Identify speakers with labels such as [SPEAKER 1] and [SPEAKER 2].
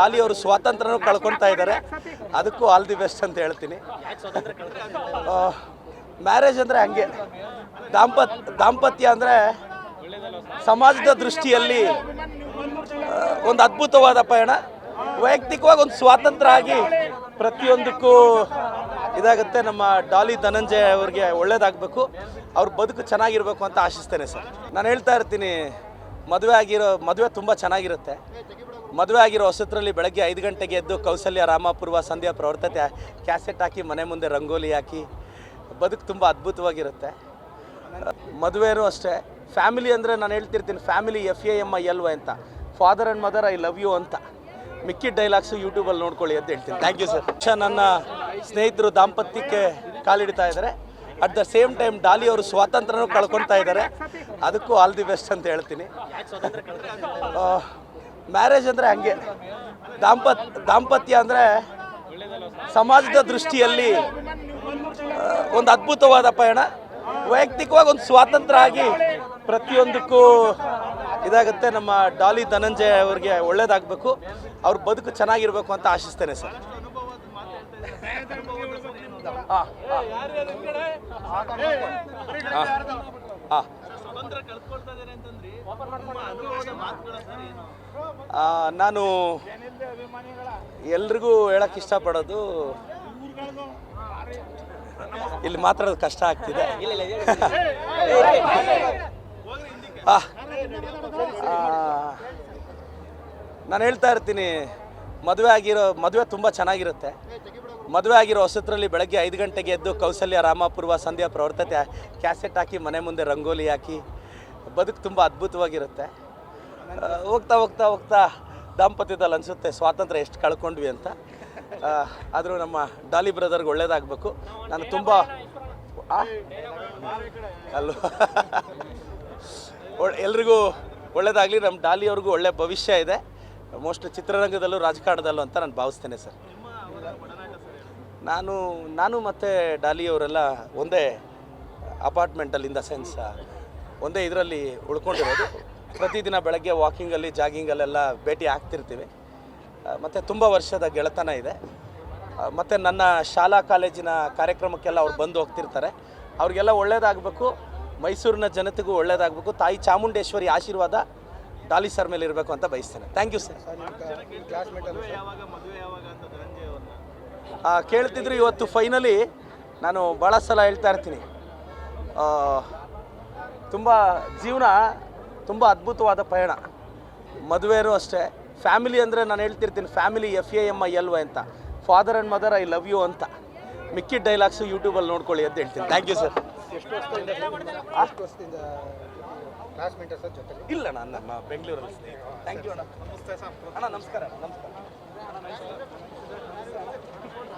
[SPEAKER 1] ಡಾಲಿ ಅವರು ಸ್ವಾತಂತ್ರ್ಯನೂ ಕಳ್ಕೊಳ್ತಾ ಇದ್ದಾರೆ. ಅದಕ್ಕೂ ಆಲ್ ದಿ ಬೆಸ್ಟ್ ಅಂತ ಹೇಳ್ತೀನಿ. ಮ್ಯಾರೇಜ್ ಅಂದರೆ ಹಂಗೆ. ದಾಂಪತ್, ದಾಂಪತ್ಯ ಅಂದರೆ ಸಮಾಜದ ದೃಷ್ಟಿಯಲ್ಲಿ ಒಂದು ಅದ್ಭುತವಾದ ಪಯಣ. ವೈಯಕ್ತಿಕವಾಗಿ ಒಂದು ಸ್ವಾತಂತ್ರ್ಯ ಆಗಿ ಪ್ರತಿಯೊಂದಕ್ಕೂ ಇದಾಗುತ್ತೆ. ನಮ್ಮ ಡಾಲಿ ಧನಂಜಯ ಅವ್ರಿಗೆ ಒಳ್ಳೇದಾಗಬೇಕು. ಅವ್ರ ಬದುಕು ಚೆನ್ನಾಗಿರಬೇಕು ಅಂತ ಆಶಿಸ್ತೇನೆ ಸರ್. ನಾನು ಹೇಳ್ತಾ ಇರ್ತೀನಿ, ಮದುವೆ ಆಗಿರೋ, ಮದುವೆ ತುಂಬ ಚೆನ್ನಾಗಿರುತ್ತೆ. ಮದುವೆ ಆಗಿರೋ ಹೊಸತ್ರಲ್ಲಿ ಬೆಳಗ್ಗೆ ಐದು ಗಂಟೆಗೆ ಎದ್ದು ಕೌಸಲ್ಯ ರಾಮಪೂರ್ವ ಸಂಧ್ಯಾ ಪ್ರವರ್ತತೆ ಕ್ಯಾಸೆಟ್ ಹಾಕಿ ಮನೆ ಮುಂದೆ ರಂಗೋಲಿ ಹಾಕಿ. ಬದುಕು ತುಂಬ ಅದ್ಭುತವಾಗಿರುತ್ತೆ. ಮದುವೆನೂ ಅಷ್ಟೇ. ಫ್ಯಾಮಿಲಿ ಅಂದರೆ ನಾನು ಹೇಳ್ತಿರ್ತೀನಿ family F A M I L Y ಅಂತ. Father and mother I love you ಅಂತ. ಮಿಕ್ಕಿ ಡೈಲಾಗ್ಸು ಯೂಟ್ಯೂಬಲ್ಲಿ ನೋಡ್ಕೊಳ್ಳಿ ಅಂತ ಹೇಳ್ತೀನಿ. ಥ್ಯಾಂಕ್ ಯು ಸರ್ ನನ್ನ ಸ್ನೇಹಿತರು ದಾಂಪತ್ಯಕ್ಕೆ ಕಾಲಿಡ್ತಾ ಇದ್ದಾರೆ. At the same time Daali ಅವರು ಸ್ವಾತಂತ್ರ್ಯನೂ ಕಳ್ಕೊತಾ ಇದ್ದಾರೆ. ಅದಕ್ಕೂ ಆಲ್ ದಿ ಬೆಸ್ಟ್ ಅಂತ ಹೇಳ್ತೀನಿ. ಮ್ಯಾರೇಜ್ ಅಂದರೆ ಹಂಗೆ. ದಾಂಪತ್, ದಾಂಪತ್ಯ ಅಂದರೆ ಸಮಾಜದ ದೃಷ್ಟಿಯಲ್ಲಿ ಒಂದು ಅದ್ಭುತವಾದ ಪಯಣ. ವೈಯಕ್ತಿಕವಾಗಿ ಒಂದು ಸ್ವಾತಂತ್ರ್ಯ ಆಗಿ ಪ್ರತಿಯೊಂದಕ್ಕೂ ಇದಾಗುತ್ತೆ. ನಮ್ಮ ಡಾಲಿ ಧನಂಜಯ ಅವ್ರಿಗೆ ಒಳ್ಳೇದಾಗಬೇಕು. ಅವ್ರ ಬದುಕು ಚೆನ್ನಾಗಿರ್ಬೇಕು ಅಂತ ಆಶಿಸ್ತೇನೆ ಸರ್. ಹಾಂ ಹಾಂ. ನಾನು ಎಲ್ರಿಗೂ ಹೇಳಕ್ ಇಷ್ಟಪಡೋದು ಇಲ್ಲಿ ಮಾತಾಡೋದು ಕಷ್ಟ ಆಗ್ತಿದೆ. ನಾನು ಹೇಳ್ತಾ ಇರ್ತೀನಿ ಮದುವೆ ಆಗಿರೋ ಮದುವೆ ತುಂಬ ಚೆನ್ನಾಗಿರುತ್ತೆ. ಮದುವೆ ಆಗಿರೋ ಹೊಸತ್ರಲ್ಲಿ ಬೆಳಗ್ಗೆ ಐದು ಗಂಟೆಗೆ ಎದ್ದು ಕೌಸಲ್ಯ ರಾಮಾಪೂರ್ವ ಸಂಧ್ಯಾ ಪ್ರವರ್ತತೆ ಕ್ಯಾಸೆಟ್ ಹಾಕಿ ಮನೆ ಮುಂದೆ ರಂಗೋಲಿ ಹಾಕಿ ಬದುಕು ತುಂಬ ಅದ್ಭುತವಾಗಿರುತ್ತೆ. ಹೋಗ್ತಾ ಹೋಗ್ತಾ ಹೋಗ್ತಾ ದಾಂಪತ್ಯದಲ್ಲಿ ಅನಿಸುತ್ತೆ ಸ್ವಾತಂತ್ರ್ಯ ಎಷ್ಟು ಕಳ್ಕೊಂಡ್ವಿ ಅಂತ. ಆದರೂ ನಮ್ಮ ಡಾಲಿ ಬ್ರದರ್ಗೆ ಒಳ್ಳೇದಾಗಬೇಕು. ನಾನು ತುಂಬ ಒಳ್- ಎಲ್ರಿಗೂ ಒಳ್ಳೇದಾಗಲಿ, ನಮ್ಮ ಡಾಲಿ ಅವ್ರಿಗೂ ಒಳ್ಳೆ ಭವಿಷ್ಯ ಇದೆ. ಮೋಸ್ಟ್ ಚಿತ್ರರಂಗದಲ್ಲೂ, ರಾಜಕಾರಣದಲ್ಲೂ ಅಂತ ನಾನು ಭಾವಿಸ್ತೇನೆ ಸರ್. ನಾನು ನಾನು ಮತ್ತು ಡಾಲಿ ಅವರೆಲ್ಲ ಒಂದೇ ಅಪಾರ್ಟ್ಮೆಂಟಲ್ಲಿಂದ ಸೆನ್ಸ್ ಒಂದೇ ಇದರಲ್ಲಿ ಉಳ್ಕೊಂಡಿರೋದು. ಪ್ರತಿದಿನ ಬೆಳಗ್ಗೆ ವಾಕಿಂಗಲ್ಲಿ ಜಾಗಿಂಗಲ್ಲೆಲ್ಲ ಭೇಟಿ ಆಗ್ತಿರ್ತೀವಿ. ಮತ್ತು ತುಂಬ ವರ್ಷದ ಗೆಳೆತನ ಇದೆ. ಮತ್ತು ನನ್ನ ಶಾಲಾ ಕಾಲೇಜಿನ ಕಾರ್ಯಕ್ರಮಕ್ಕೆಲ್ಲ ಅವ್ರು ಬಂದು ಹೋಗ್ತಿರ್ತಾರೆ. ಅವ್ರಿಗೆಲ್ಲ ಒಳ್ಳೇದಾಗಬೇಕು. ಮೈಸೂರಿನ ಜನತೆಗೂ ಒಳ್ಳೇದಾಗಬೇಕು. ತಾಯಿ ಚಾಮುಂಡೇಶ್ವರಿ ಆಶೀರ್ವಾದ ಡಾಲಿ ಸರ್ ಮೇಲೆ ಇರಬೇಕು ಅಂತ ಬಯಸ್ತೇನೆ. ಥ್ಯಾಂಕ್ ಯು ಸರ್ ಆ, ಕೇಳ್ತಿದ್ರು ಇವತ್ತು ಫೈನಲಿ ನಾನು ಭಾಳ ಸಲ ಹೇಳ್ತಾ ಇರ್ತೀನಿ. ತುಂಬ ಜೀವನ ತುಂಬ ಅದ್ಭುತವಾದ ಪಯಣ. ಮದುವೆನೂ ಅಷ್ಟೇ. ಫ್ಯಾಮಿಲಿ ಅಂದರೆ ನಾನು ಹೇಳ್ತಿರ್ತೀನಿ family F A M I L Y ಅಂತ. Father and mother I love you ಅಂತ. ಮಿಕ್ಕಿ ಡೈಲಾಗ್ಸು ಯೂಟ್ಯೂಬಲ್ಲಿ ನೋಡ್ಕೊಳ್ಳಿ ಅಂತ ಹೇಳ್ತೀನಿ. ಥ್ಯಾಂಕ್ ಯು ಸರ್ ಇಲ್ಲ ನಾನು ನಮ್ಮ ಬೆಂಗಳೂರಲ್ಲಿ. ಥ್ಯಾಂಕ್ ಯು ಅಣ್ಣ. ಅಣ್ಣ ನಮಸ್ಕಾರ ನಮಸ್ಕಾರ.